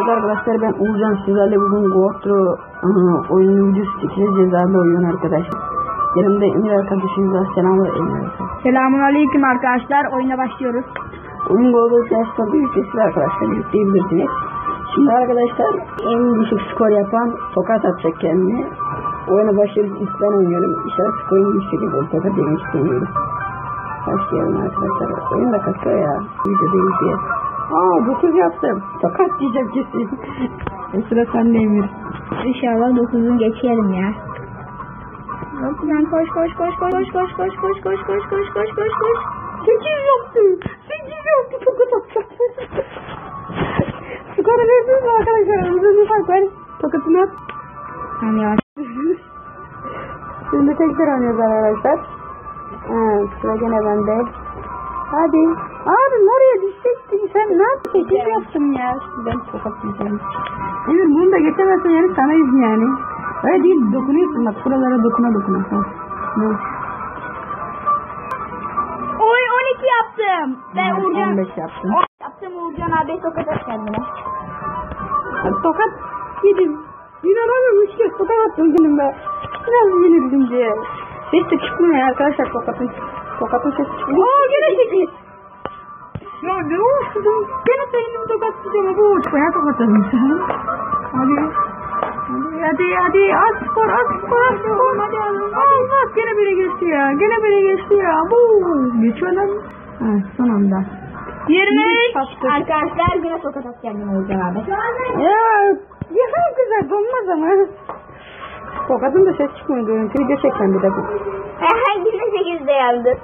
Evet arkadaşlar ben Uğurcan sizlerle bugün GoPro aha, oyunun videosu çekeceğiz cezalı oyun arkadaşlar. Yanımda Emir arkadaşımız var. Selam ver Emir arkadaşlar. Selamun aleyküm arkadaşlar. Oyuna başlıyoruz. Oyun Play Store'da ücretsiz arkadaşlar yükleyebilirsiniz. Şimdi arkadaşlar en düşük skor yapan tokat atacak kendine. Oyuna başlıyoruz. İlk ben oynuyorum. İnşallah skorum yüksek olur. Tokat yemek istemiyorum. Başlayalım arkadaşlar. Oyun da kasıyor ya. Video değil diye. Aa 9 yaptım. Tokat diyeceğim kesin. e sıra sende Emir. İnşallah 9'un geçelim ya. Dokuzdan koş koş koş koş koş koş koş koş koş koş koş koş koş koş. 8 yaptı. 8 yaptı. Tokat atacak. Skoru verdiniz mi arkadaşlar? Hızlı ufak ben tokatını at. Tamam yavaş. Şimdi tekrar oynuyoruz arkadaşlar. Ha, sıra gene bende. Hadi. Abi nereye yaptım ya. Ben tokat diyeceğim. Emir bunu da geçemezsen yani sanayız yani. Öyle değil dokunuyorsun bak buralara dokuna dokuna. Ne? Oy 12 yaptım. Ben Ben Uğurcan. 15 yaptım. Yaptım Uğurcan abi tokat at kendine. Tokat yedim. İnanamıyorum üç kez tokat attım benim be. Biraz yenildim diye. Ses de çıkmıyor arkadaşlar tokatın. Tokatın sesi çıkmıyor. Aa gene sekiz. Ya ne olsun? Gene senin tokat tutacağım bu uç. Bayağı tokat attım sen. Hadi. Hadi hadi az skor az skor az skor. Hadi Allah gene biri geçti ya. Gene biri geçti ya. Bu geçiyor lan. Ha, son anda. 23. Yaptım. Arkadaşlar tokat at kendine Uğurcan abi. Ya ya güzel donmaz ama. Tokatın da ses çıkmıyor görüntü video çekmem bir de bu. yine 8'de yandı.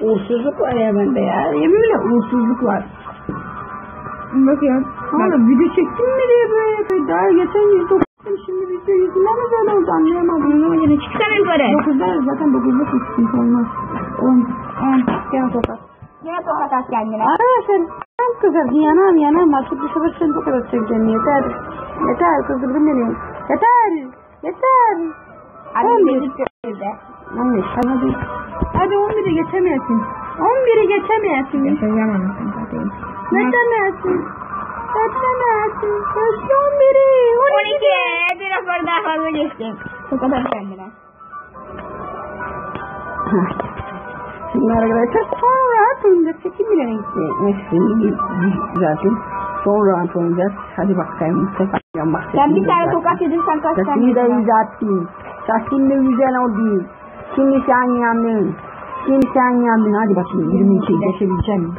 Uğursuzluk var ya bende ya. Yemin ederim uğursuzluk var. Bak ya. Oğlum video çektim mi diye böyle. Daha geçen 190 şimdi video yüzünden mi böyle oldu anlayamadım. Anlamadım. Çıksana yukarı. 9'da zaten 9'da çıksın olmaz. 10. 10. Gel tokat. Gel tokat at kendine. Arkadaşlar. Ben kızım yanam yanam. Artık dışarı sen bu kadar seveceğim yeter. Yeter kızdırdım beni. Yeter. Yeter. Abi beni sevdi. Anne sana bir geçemezsin. 11'i geçemezsin. Geçemem zaten. Geçemezsin. Geçemezsin. Geçti 11'i. 12. Biraz sonra daha fazla geçtim. Bu kadar kendine. Şimdi arkadaşlar sonra atılınca 8 bile renkli düzeltin. Sonra at oynayacağız. Hadi bakayım. Tekrar bahsedeyim. Sen bir tane tokat yedirsen kaç tane yedirsen. Şimdi de yüz attın. Şimdi de yüzen o değil. Şimdi sen yandın. Şimdi sen yandın. Hadi bakayım 22 geçebileceğim mi?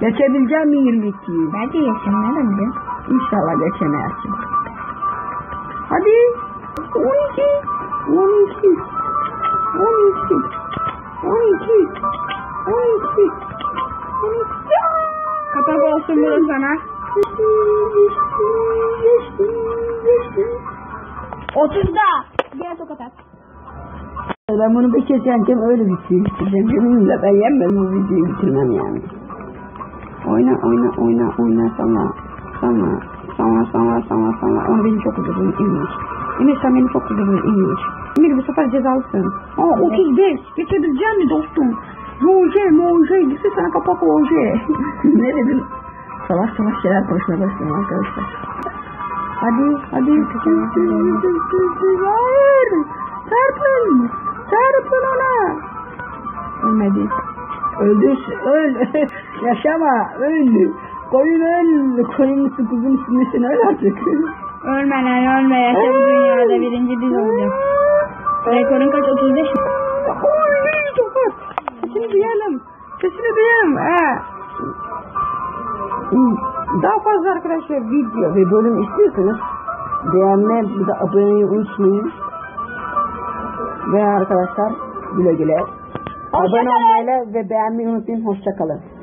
Geçebileceğim mi 22? Belki yaşam nereden biliyorsun? İnşallah geçemezsin. Hadi. 12. 12. 12. 12. 12. 12. Kapak olsun bunu sana. Geçti. Geçti. Geçti. 30'da. Ben bunu bir yeneceğim öyle bitireyim. Yeminle ben yenmem bu videoyu bitirmem yani. Oyna oyna oyna oyna sana. Sana. Sana sana sana sana. Onu beni çok üzüldün Emir. Emir sen beni çok üzüldün Emir. Emir bu sefer cezalısın. Aa 35. Geçebilecek mi dostum? Roje moje. Gitsin sana kapak roje. ne dedin? Savaş savaş şeyler konuşmaya başladım arkadaşlar. Hadi hadi. Hayır. Çarpın. Çarpın ona. Ölmedi. Öldür. Öl. Yaşama. Öl. Koyun öl. Koyun musun kuzun üstündesin öl artık. Ölme lan ölme. Yaşa bu dünyada birinci biz olacağız. Rekorun kaç? 35 mi? Oy tokat. Sesini duyalım. Sesini duyalım. Ha. Daha fazla arkadaşlar video ve bölüm istiyorsanız beğenme bir de aboneyi unutmayın. Ve arkadaşlar güle güle. Abone olmayı ve beğenmeyi unutmayın. Hoşçakalın.